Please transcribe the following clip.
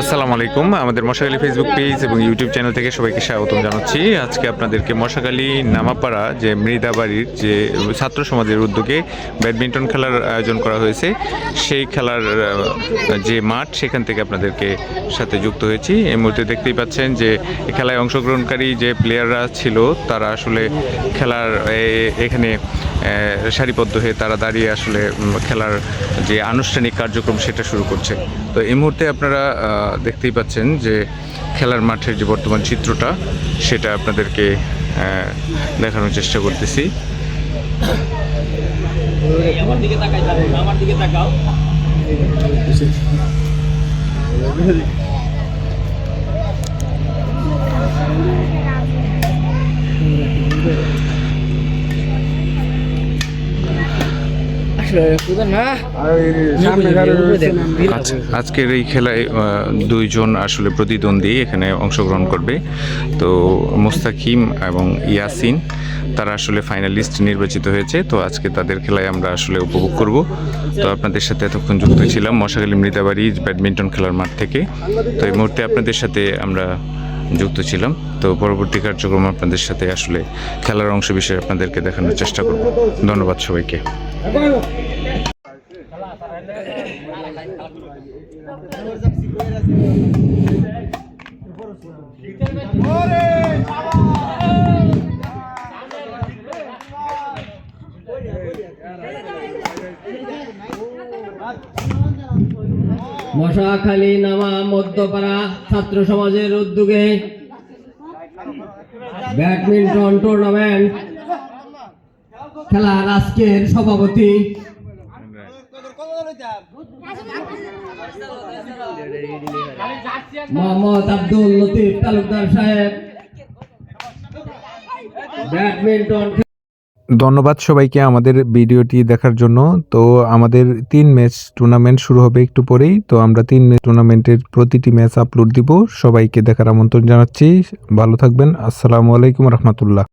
আসসালামু আলাইকুম। আমাদের মশাখালী ফেসবুক পেজ এবং ইউটিউব চ্যানেল থেকে সবাইকে স্বাগতম জানাচ্ছি। আজকে আপনাদেরকে মশাখালী নামাপাড়া যে মৃদাবাড়ির যে ছাত্র সমাজের উদ্যোগে ব্যাডমিন্টন খেলার আয়োজন করা হয়েছে, সেই খেলার যে মাঠ, সেখান থেকে আপনাদেরকে সাথে যুক্ত হয়েছি। এই মুহূর্তে দেখতেই পাচ্ছেন যে খেলায় অংশগ্রহণকারী যে প্লেয়াররা ছিল, তারা আসলে খেলার এখানে সারিবদ্ধ হয়ে তারা দাঁড়িয়ে আসলে খেলার যে আনুষ্ঠানিক কার্যক্রম সেটা শুরু করছে। তো এই মুহূর্তে আপনারা দেখতেই পাচ্ছেন যে খেলার মাঠের যে বর্তমান চিত্রটা, সেটা আপনাদেরকে দেখানোর চেষ্টা করতেছি। আমার দিকে তাকাই, আমার দিকে তাকাও। আজকের এই খেলায় দুইজন আসলে প্রতিদ্বন্দ্বী এখানে অংশগ্রহণ করবে। তো মোস্তাকিম এবং ইয়াসিন, তারা আসলে ফাইনালিস্ট নির্বাচিত হয়েছে। তো আজকে তাদের খেলায় আমরা আসলে উপভোগ করব। তো আপনাদের সাথে এতক্ষণ যুক্ত ছিলাম মশাখালী মৃদাবাড়ি ব্যাডমিন্টন খেলার মাঠ থেকে। তো এই মুহূর্তে আপনাদের সাথে আমরা যুক্ত ছিলাম। তো পরবর্তী কার্যক্রম আপনাদের সাথে আসলে খেলার অংশ বিষয়ে আপনাদেরকে দেখানোর চেষ্টা করব। ধন্যবাদ সবাইকে। মশাখালী নামা মধ্যপাড়া ছাত্র সমাজের উদ্যোগে ব্যাডমিন্টন টুর্নামেন্ট খেলার আজকের সভাপতি মোহাম্মদ আব্দুল লতিফ তালুকদার সাহেব। ব্যাডমিন্টন ধন্যবাদ সবাইকে আমাদের ভিডিওটি দেখার জন্য। তো আমাদের তিন ম্যাচ টুর্নামেন্ট শুরু হবে একটু পরেই। তো আমরা তিন ম্যাচ টুর্নামেন্টের প্রতিটি ম্যাচ আপলোড দিব। সবাইকে দেখার আমন্ত্রণ জানাচ্ছি। ভালো থাকবেন। আসসালামু আলাইকুম রহমতুল্লাহ।